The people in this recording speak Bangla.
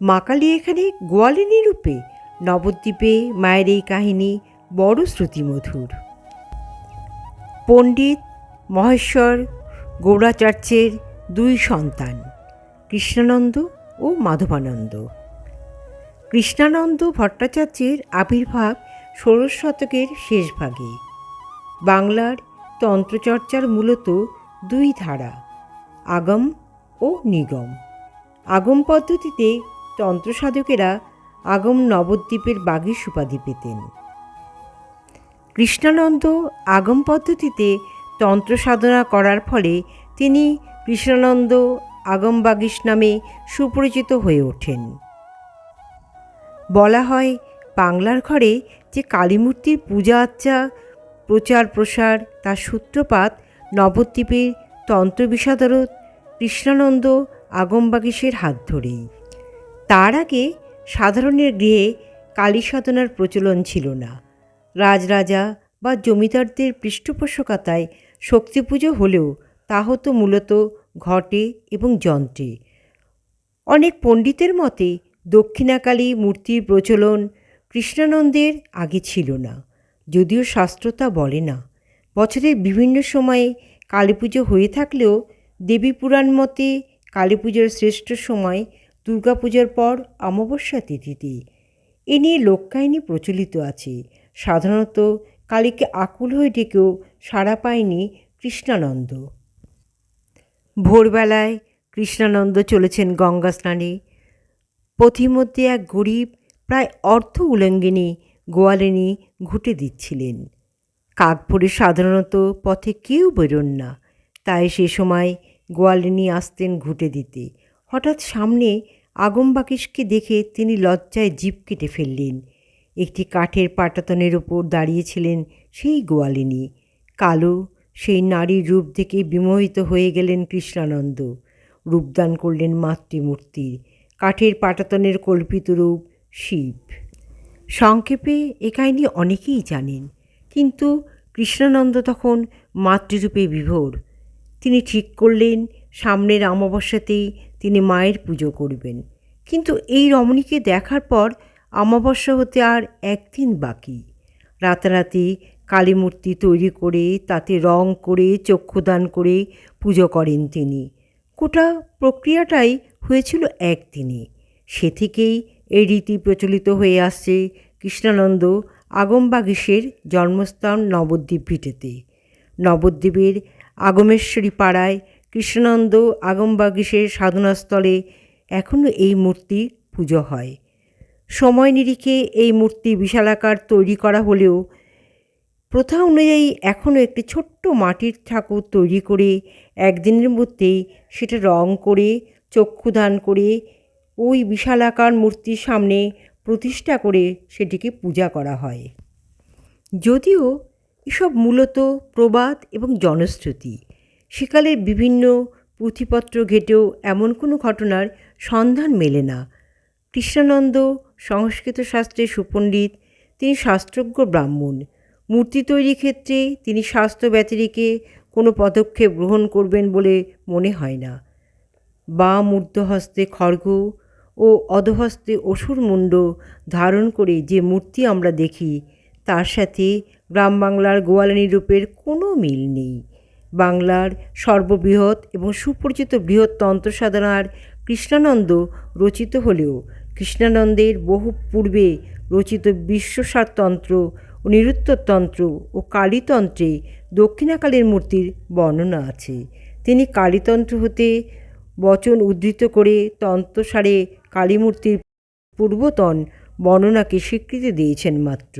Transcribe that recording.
মা কালী এখানে গোয়ালিনী রূপে, নবদ্বীপে মায়ের এই কাহিনী বড় শ্রুতিমধুর। পণ্ডিত মহেশ্বর গৌড়াচার্যের দুই সন্তান, কৃষ্ণানন্দ ও মাধবানন্দ। কৃষ্ণানন্দ ভট্টাচার্যের আবির্ভাব ষোড়শ শতকের শেষ ভাগে। বাংলার তন্ত্রচর্চার মূলত দুই ধারা, আগম ও নিগম। আগম পদ্ধতিতে তন্ত্র সাধকেরা আগম নবদ্বীপের বাগীশ উপাধি পেতেন। কৃষ্ণানন্দ আগম পদ্ধতিতে তন্ত্র সাধনা করার ফলে তিনি কৃষ্ণানন্দ আগম বাগীশ নামে সুপরিচিত হয়ে ওঠেন। বলা হয় বাংলার ঘরে যে কালীমূর্তির পূজা আর্চা প্রচার প্রসার, তার সূত্রপাত নবদ্বীপের তন্ত্র বিশারদ কৃষ্ণানন্দ আগমবাগীশের হাত ধরেই। তার আগে সাধারণের গৃহে কালী সাধনার প্রচলন ছিল না। রাজরাজা বা জমিদারদের পৃষ্ঠপোষকতায় শক্তি পুজো হলেও তা হতো মূলত ঘটে এবং যন্ত্রে। অনেক পণ্ডিতের মতে দক্ষিণাকালী মূর্তির প্রচলন কৃষ্ণানন্দের আগে ছিল না, যদিও শাস্ত্র তা বলে না। বছরের বিভিন্ন সময়ে কালী পুজো হয়ে থাকলেও দেবী পুরাণ মতে কালী পুজোর শ্রেষ্ঠ সময় দুর্গাপূজার পর অমাবস্যা তিথিতে। এ নিয়ে লোককাহিনী প্রচলিত আছে। সাধারণত কালীকে আকুল হয়ে ডেকেও সাড়া পায়নি কৃষ্ণানন্দ। ভোরবেলায় কৃষ্ণানন্দ চলেছেন গঙ্গা স্নানে। পথিমধ্যে এক গরিব, প্রায় অর্থ উলঙ্গিনী, গোয়ালিনী ঘুটে দিচ্ছিলেন। কাকভোরে সাধারণত পথে কেউ বেরোন না। তাই সে সময় গোয়ালিনী আসতেন ঘুটে দিতে। হঠাৎ সামনে আগমবাকিসকে দেখে তিনি লজ্জায় জিভ কেটে ফেললেন। একটি কাঠের পাটাতনের ওপর দাঁড়িয়েছিলেন সেই গোয়ালিনী। কালো, সেই নারীর রূপ দেখে বিমোহিত হয়ে গেলেন কৃষ্ণানন্দ। রূপদান করলেন মাতৃমূর্তির কাঠের পাটাতনের কল্পিত রূপ শিব। সংক্ষেপে এ কাহিনী অনেকেই জানেন, কিন্তু কৃষ্ণানন্দ তখন মাতৃরূপে বিভোর। তিনি ঠিক করলেন, সামনের অমাবস্যাতেই তিনি মায়ের পুজো করবেন। কিন্তু এই রমণীকে দেখার পর অমাবস্যা হতে আর একদিন বাকি। রাতারাতি কালী মূর্তি তৈরি করে, তাতে রং করে, চক্ষুদান করে পুজো করেন তিনি। গোটা প্রক্রিয়াটাই হয়েছিল একদিনে। সে থেকেই এই রীতি প্রচলিত হয়ে আসছে কৃষ্ণানন্দ আগমবাগীশের জন্মস্থান নবদ্বীপ ভিটেতে। নবদ্বীপের আগমেশ্বরী পাড়ায় কৃষ্ণানন্দ আগমবাগীশের সাধনাস্থলে এখনও এই মূর্তি পুজো হয়। সময় নিরিখে এই মূর্তি বিশালাকার তৈরি করা হলেও প্রথা অনুযায়ী এখনও একটি ছোট্ট মাটির ঠাকুর তৈরি করে একদিনের মধ্যেই সেটা রং করে, চক্ষুদান করে ওই বিশালাকার মূর্তির সামনে প্রতিষ্ঠা করে সেটিকে পূজা করা হয়। যদিও এসব মূলত প্রবাদ এবং জনশ্রুতি। সেকালের বিভিন্ন পুঁথিপত্র ঘেটেও এমন কোনো ঘটনার সন্ধান মেলে না। কৃষ্ণানন্দ, সংস্কৃত শাস্ত্রে সুপণ্ডিত, তিনি শাস্ত্রজ্ঞ ব্রাহ্মণ। মূর্তি তৈরির ক্ষেত্রে তিনি স্বাস্থ্য ব্যতিরিকে কোনো পদক্ষেপ গ্রহণ করবেন বলে মনে হয় না। বা মূর্ধহস্তে খড়গ ও অধহস্তে অসুর মুণ্ড ধারণ করে যে মূর্তি আমরা দেখি, তার সাথে গ্রাম বাংলার গোয়ালিনী রূপের কোনো মিল নেই। বাংলার সর্ববৃহৎ এবং সুপরিচিত বৃহৎ তন্ত্র সাধনার কৃষ্ণানন্দ রচিত হলেও কৃষ্ণানন্দের বহু পূর্বে রচিত বিশ্বসারতন্ত্র ও নিরুত্তরতন্ত্র ও কালীতন্ত্রে দক্ষিণাকালের মূর্তির বর্ণনা আছে। তিনি কালীতন্ত্র হতে বচন উদ্ধৃত করে তন্ত্রসারে কালীমূর্তির পূর্বতন বর্ণনাকে স্বীকৃতি দিয়েছেন মাত্র।